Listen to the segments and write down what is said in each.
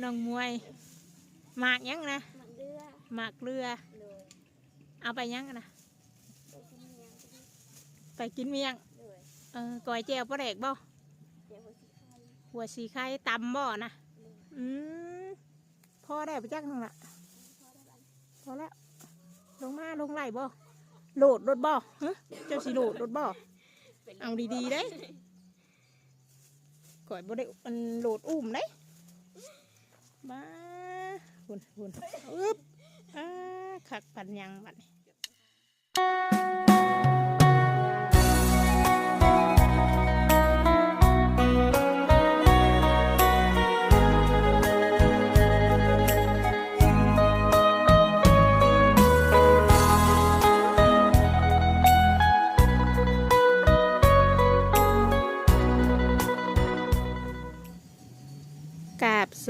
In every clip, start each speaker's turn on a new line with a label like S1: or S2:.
S1: น้องมวยหมากยังนะ
S2: หมักเรือ
S1: หมากเรือ
S2: เลย
S1: เอาไปยังนะ
S2: ไปกินเมียง
S1: ไปกินเมียง
S2: เลย
S1: เออก้อยแจวปลาแดกบ่
S2: เดี๋ยวหัวสิไข่
S1: หัวสีไข่ตำบ่นะ
S2: เลย
S1: อืมพอได้ไปจักนึงละ
S2: พอได้บ้าน
S1: พอแล้ว ลงมาลงไหลบ่โหลดรถบ่ฮะเจ้าสิโหลดรถบ่
S2: เป็น
S1: เอาดีๆเด้ก่อยบ่ได้มันโหลดอุ้มเด้ มาหุ่นหุ่นอึ๊บอ่าขักปันยังบัดนี้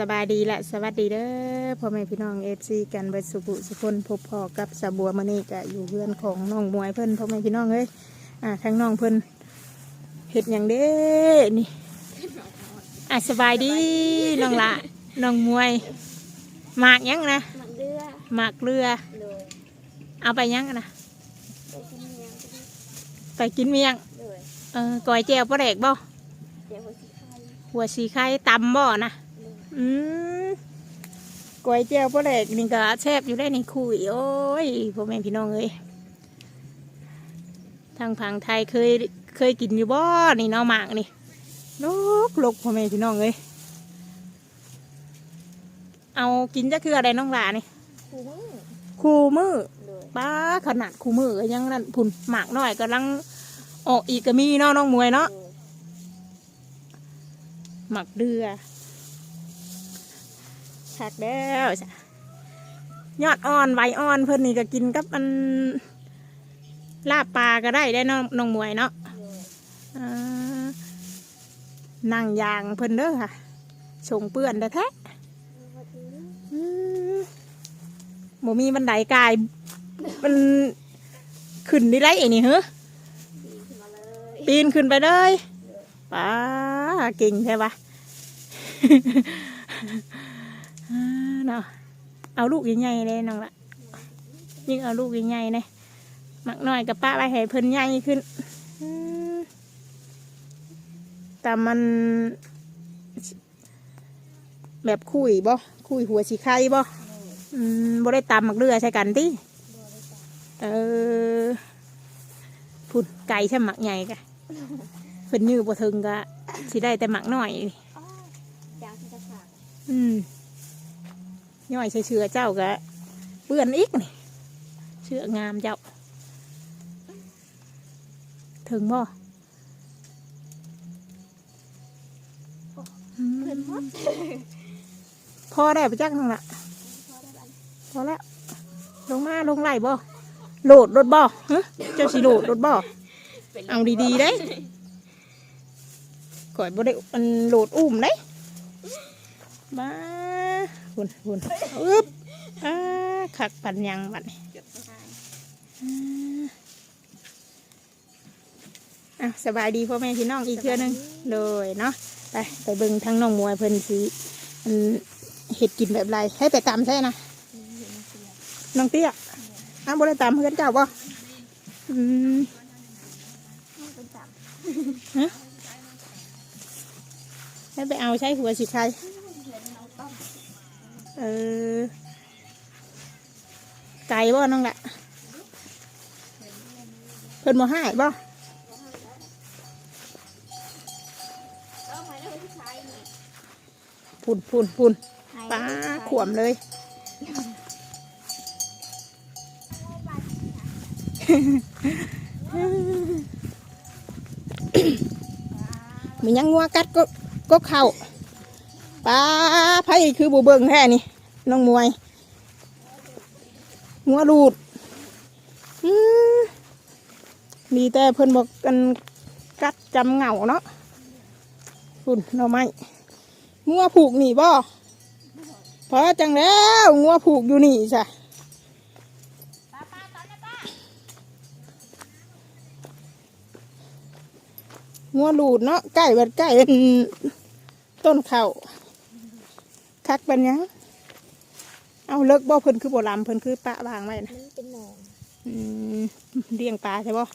S1: บสบายดีและสวัสดีเด้อพ่อแม่พี่น้องเอฟซีกันเบิดสุบุสุคนพบพอกับสาบัวมานี่กะอยู่เพื่อนของน้องมวยเพิ่นพ่อแม่พี่น้องเอ้ยอ่าทั้งน้องเพิ่นเห็ดอย่างเด้นี่อะสบายดีน้องละน้องมวยหมากยังนะ
S2: หมักเรือ
S1: หมากเรือ
S2: เลย
S1: เอาไปยังนะ
S2: ไปกินเมียง
S1: ไปกินเมียง
S2: เลย
S1: เออก้อยแจวปลาแดกบ่
S2: เดี๋ยวหัวสิไข่
S1: หัวสีไข่ตำบ่นะ
S2: เลย
S1: อืมก๋วยเจียวปลาแหลกนี่ก็แซ่บอยู่ได้ในคุยโอ้ยพ่อแม่พี่น้องเอ้ยทางผังไทยเคยเคยกินอยู่บ่นี่เนาะหมากนี่ลกลกพ่อแม่พี่น้องเอ้ยเอากินจะคืออะไรน้องหลานี่
S2: คูมือ
S1: คูมือ
S2: เลย
S1: ป้าขนาดคูมือก็ยังนั่นพุ่นหมากน้อยกำลังออกอีกก็มีเนาะน้องมวยเนาะ
S2: เลย
S1: หมักเดือ ชักแล้วจ้ะยอดอ่อนใบอ่อนเพิ่นนี่ก็กินกับมันลาบปลาก็ได้ได้เน้องน้องมวยเนาะ
S2: เลย
S1: อ่านั่งยางเพิ่นเด้อค่ะชงเปื้อนแท้
S2: มาถึง
S1: ๆอืมบ่มีบันไดกาย มันขึ้นได้ไรไอ้นี่เหรอ
S2: ดีขึ้นมาเลย
S1: ปีนขึ้นไปเลย
S2: เลย
S1: ป้าเก่งใช่ปะอ่าเนาะเอาลูกใหญ่ๆเลยน้องละยิ่งเอาลูกใหญ่ๆเลยมักน้อยกับป้าไปให้เพิ่นใหญ่ขึ้นอืมแต่มัน แบบคุยบ่คุยหัวสีไข่บ่
S2: เลย
S1: อืมบ่ได้ตำมักเรือใช่กันติ
S2: บริษัท
S1: เออพุ่นไก่ใช่หมักใหญ่กะเพิ่นยื้อบ่ถึงกะสิได้แต่หมักน้อยนี่
S2: อ้าวจางที่จะขาด
S1: อืม ย่อยใส่เชือเจ้ากะเปื้อนอีกนี่เชืองามเจ้า ถึงบ่อืม
S2: เพื่อนมด
S1: พอได้ไปจักนึงละ
S2: พอได้บ้าน
S1: พอแล้ว ลงมาลงไหลบ่โหลดรถบ่ฮะเจ้าสิโหลดรถบ่
S2: เป็น
S1: เอาดีๆเด้ก่อยบ่ได้มันโหลดอุ้มเด้มา หุ่นหุ่นอึ๊บอ่าขักปันยังบัดนี้
S2: เกือบไม่ได้
S1: อะสบายดีพ่อแม่พี่น้องอีกเทื่อหนึงเลยเนาะไปไปเบิ่งทั้งน้องมวยเพิ่นสิอันเห็ดกินแบบไรให้ไปตามใช่นะ
S2: นี่เห็นเสีย
S1: น้องเตี้ยอ้าวบ่ได้ตามเพื่อนเจ้าบ่อืม
S2: ห้องเป็นจับ
S1: ให้ไปเอาใช้หัวสิใคร
S2: เออ
S1: ไก่บ่น้องละเพิ่นบ่ให้บ่พุ่นพุ่นพุ่นป้าขวมเลยมียังงัวกัดก็ก็เข่า ป้าไผคือบูเบิงแท้นี่น้องมวยงัวรูดมีแต่เพิ่นบอกกันกัดจำเหงาเนาะคุณเราไม่งัวผูกหนีบ่พอจังแล้วงัวผูกอยู่นี่จ้ะ
S2: ป้าป้าตอนนี้ป้า
S1: งัวรูดเนาะใกล้บัดใกล้ต้นเข่า ครคักปัญญังเอาเลิกบ่เพิ่นคือบ่ลำเพิ่นคือปะวางไว้นะ
S2: มันเป็นหนอง
S1: อืมเลี้ยงปลาใช่บ่
S2: อ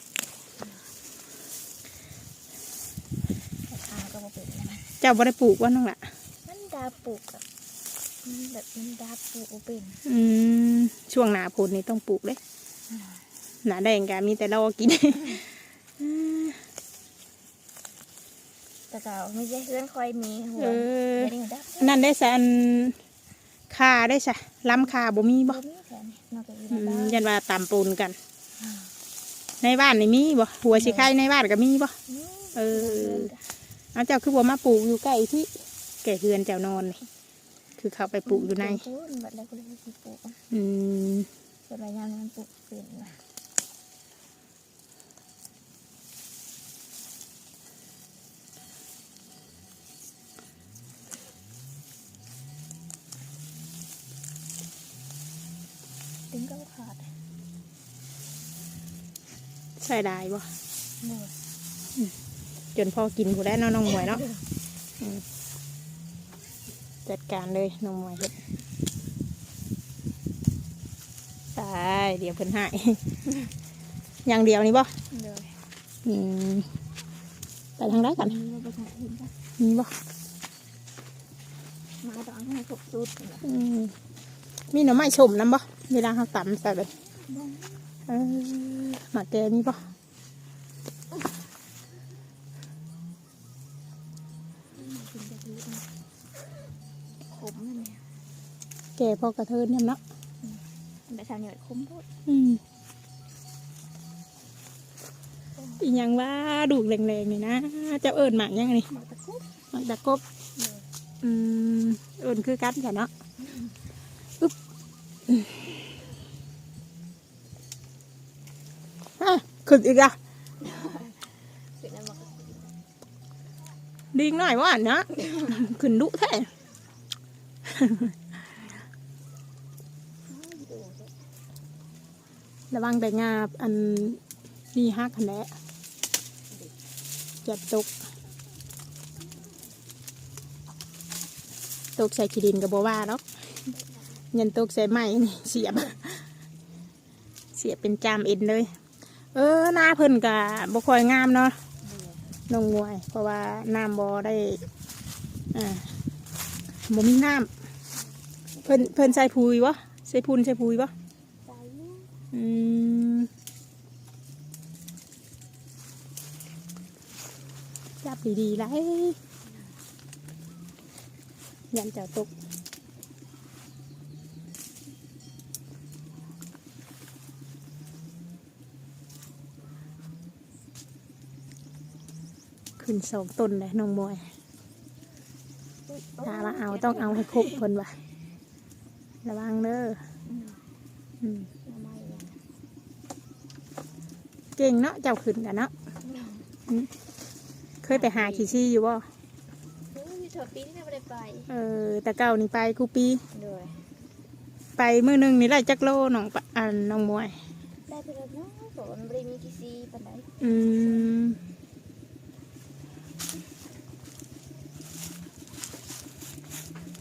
S2: าก็มาเป็นนะ
S1: เจ้าบ่ได้ปลูกว่าน้องล่ะ
S2: มันดาปลูกอะมันแบบมันดาปลูกบ่เป็น
S1: อืมช่วงหน้าฝนนี่ต้องปลูกเด้หน้าแดงก็มีแต่เรากิน
S2: แต่เก่าไม่ใช่เพื่อนคอยมีหัว
S1: เออ
S2: เดี๋ยวนี้ดับ
S1: นั่นได้สันคาได้ซะล้ำคาบ่มีบ่
S2: บ่มีแผนนอกจากอี
S1: อื
S2: นั่น
S1: ม
S2: ได้
S1: ยันว่าตามปูนกัน ในบ้านนี่มีบ่หัวสิไข่ในบ้านก็มีบ่
S2: นี่
S1: เออ เอาเจ้าคือบ่มาปลูกอยู่ใกล้ที่แก่เฮือนเจ้านอนนี่คือเขาไปปลูกอยู่ใน
S2: ปลูกบัดแล้วก็เลยสิปลูก
S1: อืม
S2: ส่วนรายงานมันปลูกเป็นนะถึงก็ขาด
S1: ใส่ได้บ่
S2: เนื้อ
S1: จนพอกินผู้ได้เนาะน้องหมวยเนาะอืมจัดการเลยน้องหมวยเฮ็ดตายเดี๋ยวเพิ่นให้อย่างเดียวนี่บ่
S2: เนื้อ
S1: อืมไปทางใดกัน
S2: มีมาประชาชนปะ
S1: มีบ่
S2: มาตอนให้ครบสูตรนะ
S1: อืมมีหน่อไม้ชมน้ำบ่เวลาเขาตำใส่เลยเออ หมาแกมีบ่
S2: กินกะทินะขมนั่นแหละ
S1: แกพอกระเทินเนี่ยเนาะ
S2: แต่ชาวเหนือขมพูด
S1: อืมอีหยังว่าดูกแรงๆนี่นะเจ้าเอิญหมากยังนี่
S2: หมากตะคุบ
S1: หมากตะกบอืมเอิญคือกันค่ะเนาะอึ๊บอะ ขึ้นอีกอะ
S2: เป็นอะไรหมาก
S1: ดีหน่อยว่าเนาะขึ้นดุแท้ระวังแต่งาบอันนี่ฮักคันแหละจับตก ตกใส่ขี้ดินกับบัว่าเนาะยันตกใส่ไม้นี่เสียบ เสียบเป็นจามเอ็นเลย เออหน้าเพิ่นกะบ่ค่อยงามเนาะน้องมวย เพราะว่าน้ำบ่ได้อ่าบ่มีน้ำเพิ่นเพิ่นใส่พุยวะใส่พุนใส่พุยวะ
S2: ใจเย็น
S1: อืมจับดีๆไรยันเจ้าตก ขึ้นสองต้นเลยน้องมวยถ้าว่าเอาต้องเอาให้ครบคนว่ะระวังเด้ออืม
S2: ทำไมอะ
S1: เก่งเนาะเจ้าขึ้นกันเนาะอืมเคยไปหาขี่ชี่อยู่บ่
S2: เฮ้ยมีเธอปีที่ไม่ได้ไป
S1: เออแต่เก่านี่ไปกูปี
S2: เลย
S1: ไปมือหนึงนี่ได้จักโลน้องปะอันน้องมวย
S2: ได้ไปแล้วเนาะสวนบริมีกี่ซีปันได
S1: อืม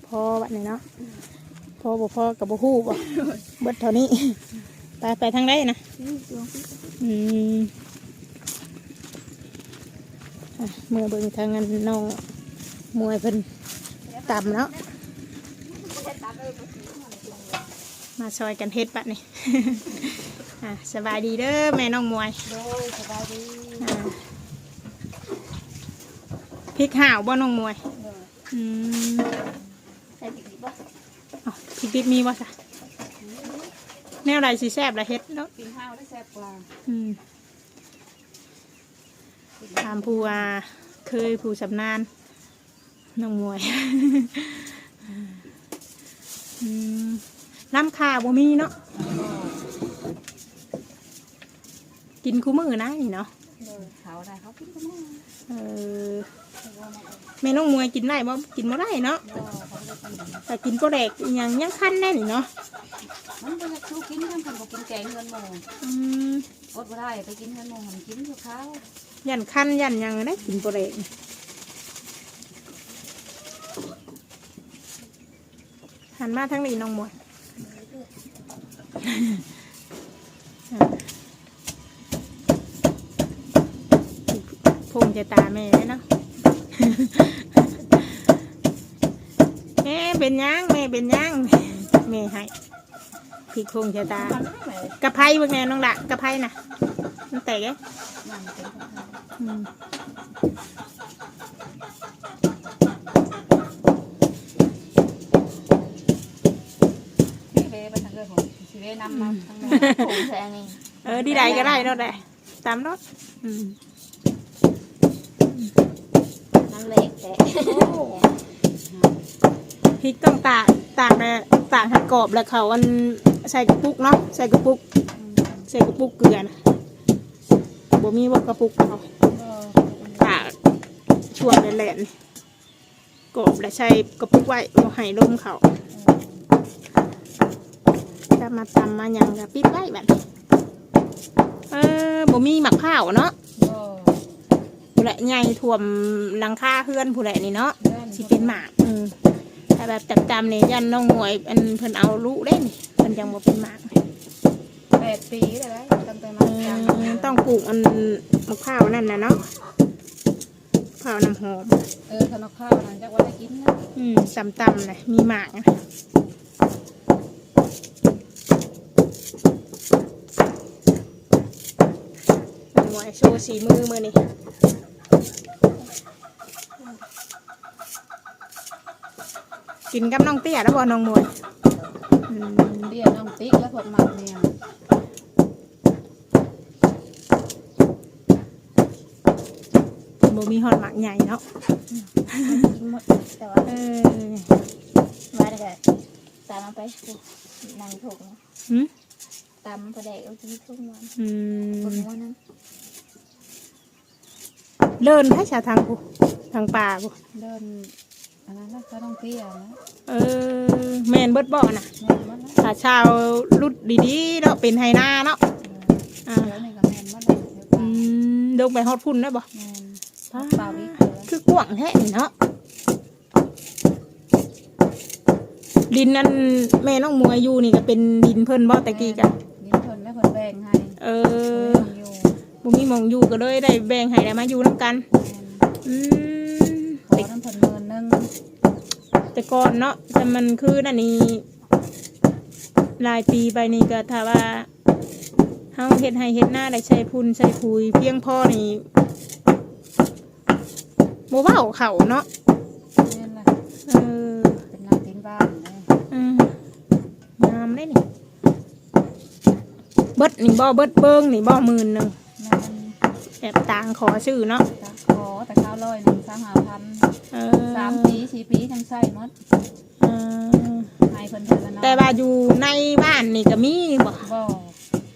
S1: พอบัดนี้เนาะพอบ่พอกับบ่ฮู้บ่เบิดเท่านี้ไปไปทางใดนะ
S2: นี่ดวงพี่
S1: อืมอะเมื่อเบิ่งทางนั้นน้องมวยเพิ่นต่ำเนาะ
S2: จะตามเลยมาสีมันจริงเลย
S1: มาซอยกันเฮ็ดปะนี่ อะสบายดีเด้อแม่น้องมวย
S2: โดยสบายดี
S1: อ่าพริกห่าวบ่น้องมวย
S2: เลย
S1: อืม
S2: ใส่ผิดบ่
S1: เอาพริก ดิบมีบ่ซะแนวใดสิแซ่บละเฮ็ดเนาะ
S2: กินข้าวได้แซ่บกว่า
S1: อืมถามผู้ว่าเคยผู้สำนานน้องมวยอืมน้ำข่าบ่มีเนาะกินคู่มือนะนี่เนาะ
S2: เลยเขาได้เขากินกันมั้ง
S1: เออแม่น้องมวยกินได้บ่กินบ่ได้เนาะ
S2: ก็เขาได้กิน
S1: แต่กินก็แดกอหยังยังคันแน่นี่เนาะ
S3: มันเป็นชูกินกันคนบอกกินแกงเงินโมง
S1: อืม
S3: อดบ่ได้ไปกินเงินโมงหันกินอยู่ข้าว
S1: ยันคันยันหยังได้กินก็แดกหันมาทั้งนี้น้องมวยพงจะตาแม่เลยเนาะ แม่เป็นหยังแม่เป็นหยังแม่ให้พี่คงจะตา
S3: มันไม่ไหว
S1: กระไพเบิ่งแน่น้องละกระไพน่ะมันแตกเอ้
S3: มันเป็นของเขา
S1: อืม
S3: พี่เวไปทางเรือผมพี่เวนำมาทางนู้น
S2: ผมใส่อันนี้
S1: เออดีใดก็ได้เนาะแหละตามรถอืม
S2: น้ำเหล็กแต่
S1: พ ริกต้องตากตากแต่ตากให้กรอบแล้วเขาอันใส่กระปุกเนาะใส่กระปุกใส่กระปุกเกลือนะบ่มีบ่กระปุกเขาตากช่วงแหลนๆกรอบแล้วใส่กระปุกไว้บ่ให้ลมเขาจะมาตำมาหยังกับปิดไว้แบบเออบ่มีหมักข้าวเนาะ
S3: ก็
S1: ผู้ใหญ่ใหญ่ท่วมหลังคาเพื่อนผู้ใหญ่นี่เนาะสิเป็นหมากอืม แต่แบบจับจำเนี่ยยันน้องหวยอันเพิ่นเอาลูกได้นี่เพิ่นยังบ่เป็นหมาก
S3: แปดปีเลยได้ตั้งแต่
S1: เอ
S3: มาจัง
S1: อต้องปลูกอันมะพร้าวนั่นนะเนาะมะพร้าวน้ำหอม
S3: เออขนมข้าวหลังจากว่าได้กินนะ
S1: อืมสำตำนะมีหมากนะน้องหวยโชว์สีมือมือนี่ กินกับน้องเตี้ยแล้วบ่น้องมวยอืม
S3: เรียนน้องติ๊กและพวกหมักเนี่ย
S1: บ่มีฮอดหมากใหญ่เนาะ
S2: กินหมดแต่ว่า
S1: เออ
S2: ว่าได้ก็ตามมาไปนั่งถูกนะ
S1: หืม
S2: ตามไปได้เอาที่ทุ่งวัน
S1: อื
S2: บน
S1: ม
S2: หัวนั้น
S1: เลินให้ชาวทางกูทางป่ากู
S3: เดิน อันนั้นก็ต้องเตี้ยนะ
S1: เออแม่นเบิดบ่อน่ะ
S3: แม่นมันนะ
S1: ถ้าชาวรุดดีๆเนาะเป็นไฮนาเนาะอ่า
S3: เดี๋ยวนี่ก็แม่นมันนะเดี๋ยว
S1: อืมลงไปฮอดพุ่นได้บ่
S3: แม่น
S1: ป้า
S3: เปล่าอีกเดี๋ยว
S1: คือกว้างแท้นี่เนาะดินนั้นแม่น้องมวยอยู่นี่ก็เป็นดินเพิ่นบ่ตะกี้กัน
S3: ดินเพิ่นและเพิ่นแบ่งให้
S1: เอ
S3: เอ
S1: อ
S3: ออยู่
S1: บ่มีหมองอยู่ก็เลยได้แบ่งให้ได้มาอยู่นํกัน
S3: แม่น
S1: อืม
S3: ขอน้ำเพิ่นเงิ นนึง
S1: แต่ก่อนเนาะแต่มันคือนั่นนี่หลายปีไปนี่ก็ถ้าว่าเฮาเฮ็ดให้เฮ็ดหน้าได้ใช้พุนใช้ปุ๋ยเพียงพอนี่บ่เว้าเขาเนาะ
S3: แม่นล่ะ
S1: เออ
S3: เป็นนางตีนบ้านเลย
S1: อืมงามได้นี่เบิดนี่บ่เบิดเบิ่งนี่บ่หมื่นหนึง
S3: แม่น
S1: แอบต่างขอชื่อเนาะ
S3: ตะขอแต่ข้าวลอยหนึ่งสามหาพัน
S1: เออ
S3: สามปีสี่ปีจังใส่หมด
S1: เออ
S3: ให้เพิ่นเดือนละเนาะ
S1: แต่ว่าอยู่ในบ้านนี่ก็มีบ่
S3: บ่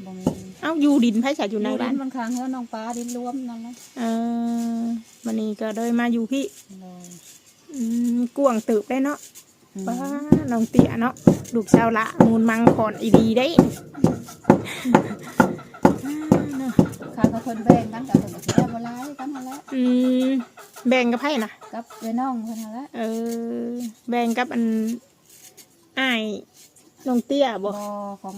S3: บ่มี
S1: เอ้าอยู่ดินไผจะอยู่ในบ้าน
S3: ดิมันค้างเฮือน้องปลาดินรวมนั่นแหละ
S1: เออวันนี้ก็เลยมาอยู่พี่
S3: เลย
S1: อืมกวางตึบได้เนาะป้าน้องเตี๋ยเนาะลูกสาวละมูลมังคอนอีดีได้อ่าเนาะ
S3: ข้างกับเพิ่นแบ่งกันกับเพิ่นก็สิได้บ่หลายกันนั่นแหละ
S1: อืมแบ่งกับไพ่นะ
S3: กับเอ้น้องเพิ่นนั่นแหละ
S1: เออ แบ่งกับอันอ้ายน้องเตี้ยบ่
S3: บ่ของ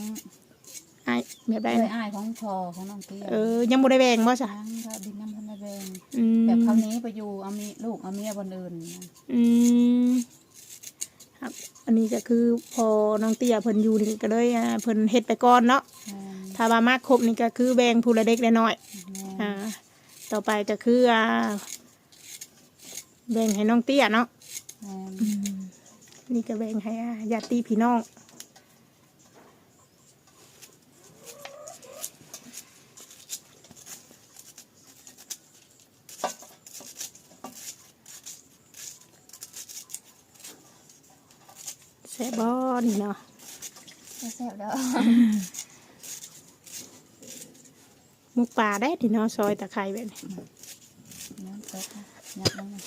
S1: อ้ายแบบใด
S3: เอ้ย
S1: นะ
S3: อ้ายของพ่อของน้องเตี้ย
S1: เออ ยังบ่ได้แบ่งบ่จ้ะ
S3: ยังก็ดินน้ำเพิ่นได้แบ่ง
S1: อืม
S3: แบบคำนี้ไปอยู่เอามีลูกเอาเมียบนอื่นนะ
S1: อืมครับ อันนี้ก็คือพอน้องเตี้ยเพิ่นอยู่นี่ก็เลยอ่าเพิ่นเฮ็ดไปก่อนเนาะ
S3: แม่น
S1: ถ้าว่ามากครบนี่ก็คือแบ่งผู้ละเด็กละน้อย
S3: แม่น
S1: อ่า ต่อไปก็คืออ่าแบ่งให้น้องเตี้ยเนาะ
S3: แม่น
S1: นี่ก็แบ่งให้อ่าญาติพี่น้อง แซ่บบอนี่เนาะ
S2: แซ่บแล้ว
S1: มุกปลาได้ที่เนาะซอยตะไคร้แบบนี้
S3: น้ำตกยัดลงมา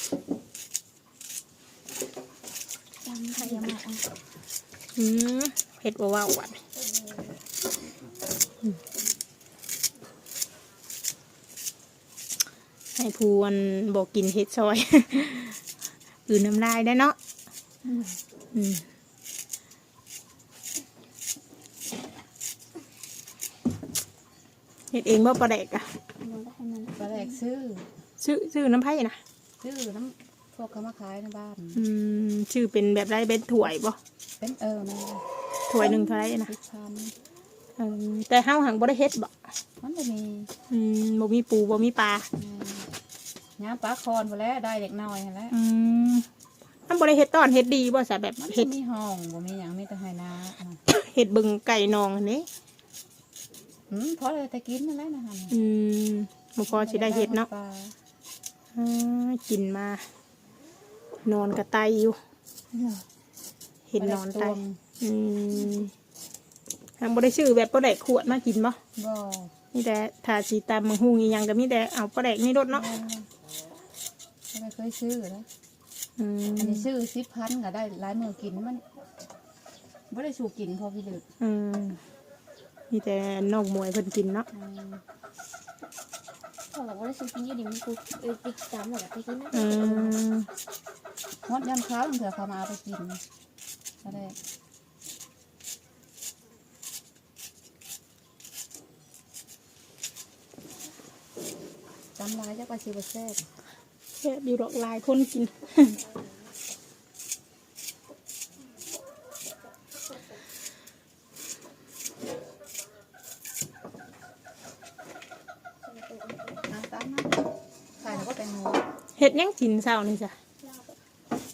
S2: จำใครยังมาอื
S1: มเผ็ดว่าาวหวานให้พวนบอกกินเห็ดซอย อืนน้ำลายได้เนาะอืม เฮ็ดเองบ่ปลาแดกอะ
S2: มันก็ให้มัน
S3: ปลาแดกซื้อ
S1: ซื้อซื้อน้ำไผ่นะ
S3: ซื้อน้ำพวกเขามาขายในบ้าน
S1: อืมชื่อเป็นแบบไรเป็นถ้วยบ่
S3: เป็นเออนะ
S1: ถ้วยหนึ่งเท่าไหรนะ
S3: สิบพัน
S1: เออแต่เฮาหังบ่ได้เฮ็ดบ่
S3: มันจะมี
S1: อืมบ่มีปูบ่มีปลา
S3: น้ำปลาคอนไปแล้วได้เด็กน้อยหั่นแหล้ว
S1: อืมมันบ่ได้เฮ็ดต้อนเฮ็ดดีบ่ซะแบบ
S3: มัน
S1: เฮ็ด
S3: มีห้องบ่มีอย่างมีแต่ให้นาอะ
S1: เฮ็ดเบิ่งไก่นองอันนี้
S3: อืมเพราะอะไรแต่กินนั่นแหละนะฮะ
S1: อืมบ่พอสิได้เฮ็ดเนาะ
S3: ปล
S1: อ่ากินมา นอนกระไตอยู่ เห็นนอนไต
S3: ปลาแดกตวง
S1: อืมทางบ่ได้ชื่อแบบปลาแดกขวดมากินบ่
S3: บ่
S1: นี่แต่ถ้าสีตามมังหุงอีหยังก็มีแต่เอาปลาแดกนี่รดเนาะ
S3: ไม่เคยซื้อแล้ว
S1: อืม
S3: อันนี้ซื้อสิบพันก็ได้หลายมือกินมันไม่ได้สูกินพอพี่เด็ก
S1: อืม มีแต่นอกมวยเพิ่นกินเนาะ
S3: อืม
S2: เขาบอกว่าซื้อกินอยู่ดีมันกูเออไปตามหมดอะไปกินนะ
S1: อืม
S3: มดยำข้าวเถื่อเขามาเอาไปกินก็ได้จำลายจะไปชิบะแซ่บ
S1: แค่อยู่ดอกลายคนกิน
S3: เอาตามมาใส่แล้วก็แตงโม
S1: เฮ็ดห ยังกินเช้านี่จ้ะ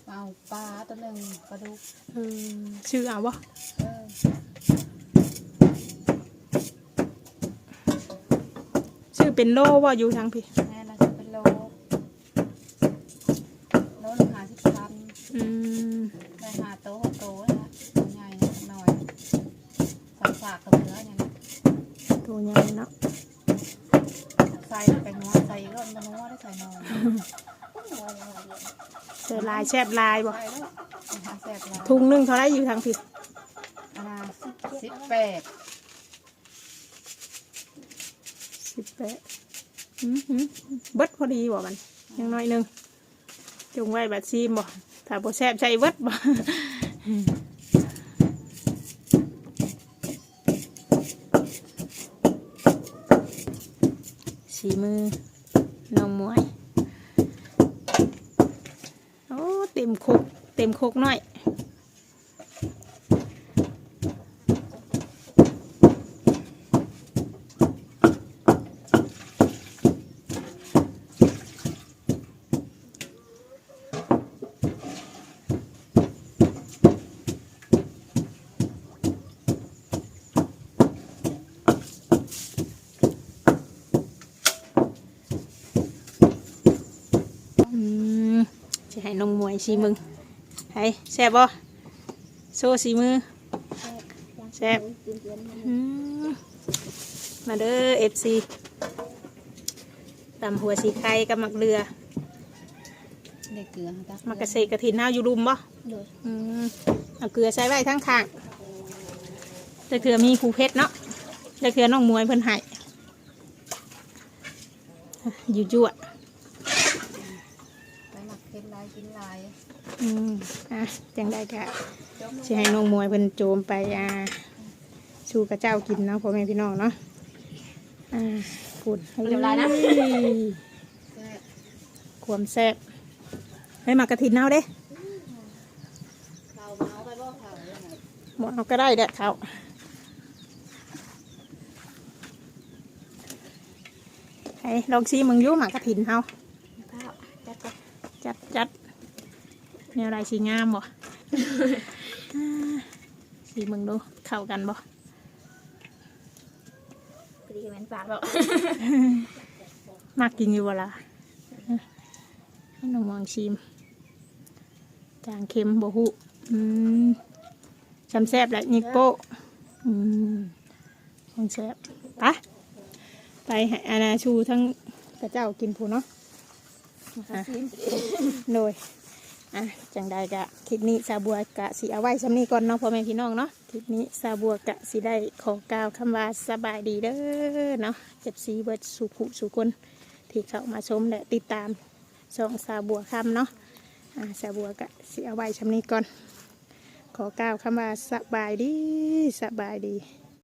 S3: เอาปลาตัวหนึ่งปลาดุก
S1: เออชื่อเอาบ่
S3: เออ
S1: ชื่อเป็นโลว่าอยู่ทางพี่
S3: แม่เราจะเป็นโลโลละหาสิบพัน
S1: อืม
S3: ได้หาโต๊ะโต๊ะแล้วตัวใหญ่นิดหน่อยใส่ฝากกับเนื้ออย่างนี้
S1: ตัวใหญ่เนาะ
S3: ใส่แป้งนัวใส่ก็มันนัวได้ใส่นอน
S1: แต่ลายแซบลายบ่
S3: ใส่แล้วหาแซ่บแล้ว
S1: ทุงหนึงเท่าไหรอยู่ทางพี่
S3: อันน่ะสิบแปด
S1: สิบแปดอืมหืมเบิดพอดีบ่มันยังน้อยหนึงจงไว้บัดซีมบ่ถ้าบ่แซ่บใช้เบิดบ่ สีมือน้องมวย โอ้เต็มคุก เต็มคกหน่อยอืมจะให้น้องมวยสีมึง ให้แซ่บบ่โซ่สีมือแซ่บอืมมาเด้อเอฟซีตำหัวสีไข่กับมักเรือ
S3: ได้เกลือตัก
S1: มักกระเซกระถินห้าวอยู่รุมบ่
S2: เลย
S1: อืมเอาเกลือใส่ไว้ทั้งข้างแต่เกลือมีผูเพชรเนาะแต่เกลือน้องมวยเพิ่นให้อยู่จั่ว
S3: ไปหมักเค็มลายกินลาย
S1: อื มอะจังได้กะ
S3: จม
S1: สิให้น้องมวยเพิ่นโจมไปอ่าสู่กระเจ้ากินเนาะพ่อแม่พี่น้องเนาะอ่าพูดให้
S3: เรียบร้อยนะ
S1: เอ้ย
S3: แซ่บ
S1: ความแซ่บให้หมักกระถินเอาเด้
S3: ข้าวเมาไปบ่ข้าวเนี่ยนะ
S1: หมดเอาก็ได้เด้อเขาให้ลองซีมึงอยุ่หมักกระถินเฮา
S2: ข้าวจัดไป
S1: จัดจัด แนวไรสีงามบ่อ่าสีมึงดูเข้ากันบ่
S2: พอดีกับแมนปากบอก
S1: มากกินอยู่บ่ล่ะให้น้องมองชิมจางเค็มบ่ฮู้อืมชำแซบแหละนิโก้อืมของแซบไปไปให้อาณาชูทั้งกระเจ้ากินผู้เนาะอะโดย อะจังใดกะคลิปนี้ซาบัวกะสีเอาไว้สำนี้ก่อนเนาะพ่อแม่พี่น้องเนาะคลิปนี้ซาบัวกะสีได้ขอกล่าวคำว่าสบายดีเด้อเนาะเจ็บสีเบิดสุขุสุคนที่เข้ามาชมและติดตามช่องซาบัวคำเนาะอ่าสาบัวกะสิเอาไว้ชำนี้ก่อน ขอกล่าวคำว่าสบายดีสบายดี